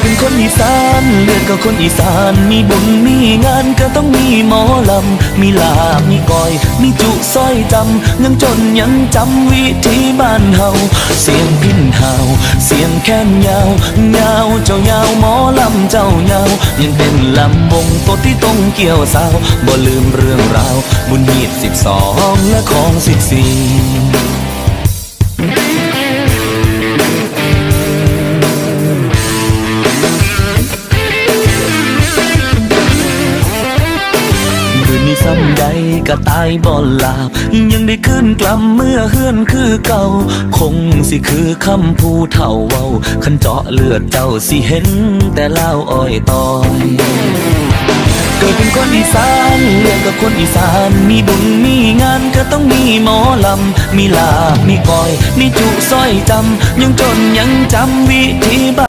เป็นคนอีสานเลือดก็คนอีสาน มีบุญมีงานก็ต้องมีหมอลำ มีลาบมีก้อย มีจุสร้อยจำ ยังจนยังจำวิธีบ้านเฮา เสียงพินเฮาเสียงแค้นยาวยาวเจ้ายาวหมอลำเจ้ายาว ยังเป็นลำวงตัวที่ต้องเกี่ยวสาว บ่ลืมเรื่องราว บุญหีดสิบสองและของสิบสี่ ซ้ำใดก็ตายบ่หลาบ ยังได้ขึ้นกลับเมื่อเฮือนคือเก่า คงสิคือคำผู้เฒ่าเว้า คันเจาะเลือดเจ้าสิเห็น แต่เล่าอ้อยตอยเกิดเป็นคนอีสานเรียกกับคนอีสาน มีบุญมีงานก็ต้องมีหมอลำ มีลาบมีก้อย มีจุสร้อยจำ ยังจนยังจำวิธีบ้า